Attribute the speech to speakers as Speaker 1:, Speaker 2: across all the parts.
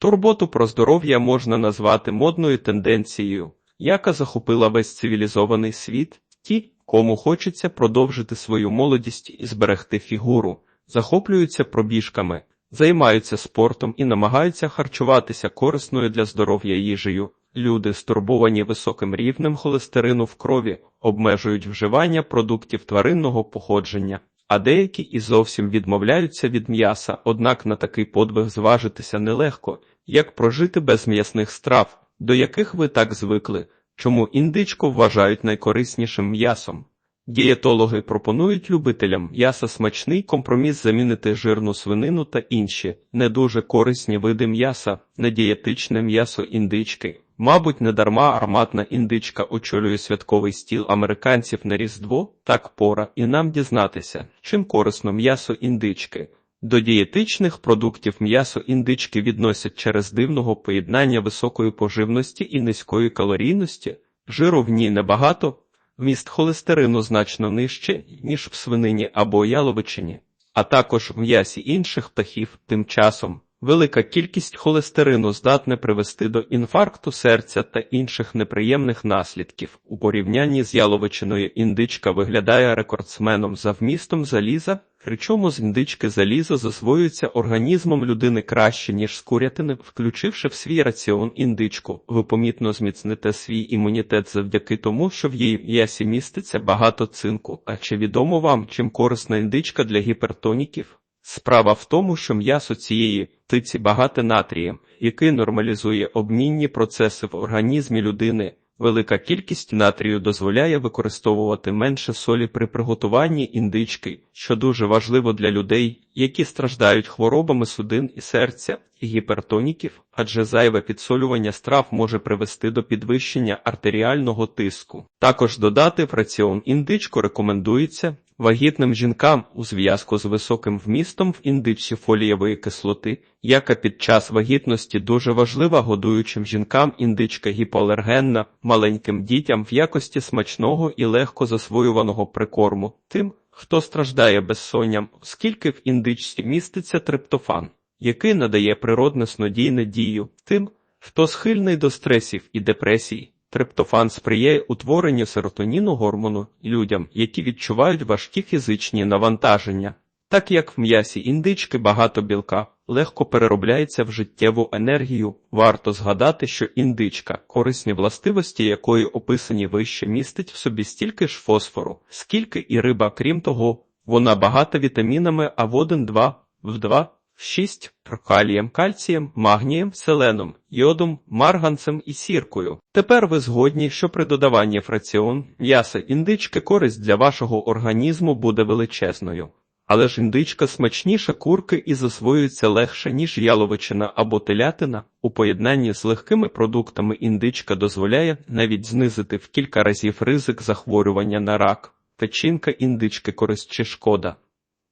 Speaker 1: Турботу про здоров'я можна назвати модною тенденцією, яка захопила весь цивілізований світ. Ті, кому хочеться продовжити свою молодість і зберегти фігуру, захоплюються пробіжками, займаються спортом і намагаються харчуватися корисною для здоров'я їжею. Люди, стурбовані високим рівнем холестерину в крові, обмежують вживання продуктів тваринного походження, а деякі і зовсім відмовляються від м'яса, однак на такий подвиг зважитися нелегко, як прожити без м'ясних страв, до яких ви так звикли, чому індичку вважають найкориснішим м'ясом. Дієтологи пропонують любителям м'яса смачний компроміс замінити жирну свинину та інші не дуже корисні види м'яса на дієтичне м'ясо індички. Мабуть, недарма ароматна індичка очолює святковий стіл американців на Різдво, так пора і нам дізнатися, чим корисно м'ясо індички. До дієтичних продуктів м'ясо індички відносять через дивного поєднання високої поживності і низької калорійності, жиру в ній небагато, вміст холестерину значно нижче, ніж в свинині або яловичині, а також в м'ясі інших птахів тим часом. Велика кількість холестерину здатне привести до інфаркту серця та інших неприємних наслідків. У порівнянні з яловичиною індичка виглядає рекордсменом за вмістом заліза, причому з індички залізо засвоюється організмом людини краще, ніж з курятини, включивши в свій раціон індичку. Ви помітно зміцните свій імунітет завдяки тому, що в її м'ясі міститься багато цинку. А чи відомо вам, чим корисна індичка для гіпертоніків? Справа в тому, що м'ясо цієї птиці багате натрієм, який нормалізує обмінні процеси в організмі людини. Велика кількість натрію дозволяє використовувати менше солі при приготуванні індички, що дуже важливо для людей, які страждають хворобами судин і серця, і гіпертоніків, адже зайве підсолювання страв може привести до підвищення артеріального тиску. Також додати в раціон індичку рекомендується вагітним жінкам у зв'язку з високим вмістом в індичці фолієвої кислоти, яка під час вагітності дуже важлива годуючим жінкам індичка гіпоалергенна, маленьким дітям в якості смачного і легко засвоюваного прикорму, тим, хто страждає безсонням, оскільки в індичці міститься триптофан, який надає природне снодійне дію, тим, хто схильний до стресів і депресій. Триптофан сприяє утворенню серотоніну гормону людям, які відчувають важкі фізичні навантаження. Так як в м'ясі індички багато білка, легко переробляється в життєву енергію, варто згадати, що індичка, корисні властивості якої описані вище, містить в собі стільки ж фосфору, скільки і риба, крім того, вона багата вітамінами А1, 2, В2, 6 калієм, кальцієм, магнієм, селеном, йодом, марганцем і сіркою. Тепер ви згодні, що при додаванні в раціон м'яса індички користь для вашого організму буде величезною. Але ж індичка смачніша курки і засвоюється легше, ніж яловичина або телятина. У поєднанні з легкими продуктами індичка дозволяє навіть знизити в кілька разів ризик захворювання на рак. Печінка індички користь чи шкода.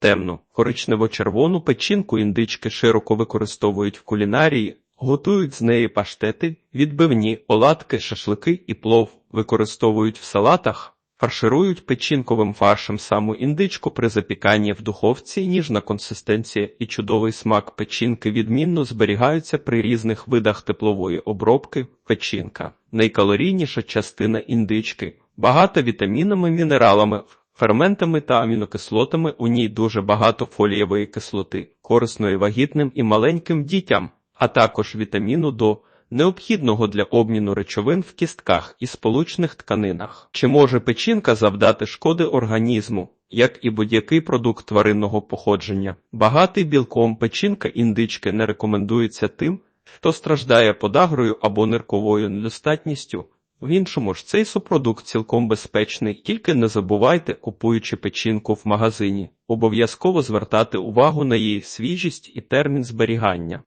Speaker 1: Темну, коричнево-червону печінку індички широко використовують в кулінарії, готують з неї паштети, відбивні, оладки, шашлики і плов, використовують в салатах, фарширують печінковим фаршем саму індичку при запіканні в духовці, ніжна консистенція і чудовий смак печінки відмінно зберігаються при різних видах теплової обробки. Печінка найкалорійніша частина індички, багата вітамінами, мінералами. Ферментами та амінокислотами у ній дуже багато фолієвої кислоти, корисної вагітним і маленьким дітям, а також вітаміну до необхідного для обміну речовин в кістках і сполучних тканинах. Чи може печінка завдати шкоди організму, як і будь-який продукт тваринного походження? Багатий білком печінка індички не рекомендується тим, хто страждає подагрою або нирковою недостатністю. В іншому ж цей супродукт цілком безпечний, тільки не забувайте, купуючи печінку в магазині, обов'язково звертати увагу на її свіжість і термін зберігання.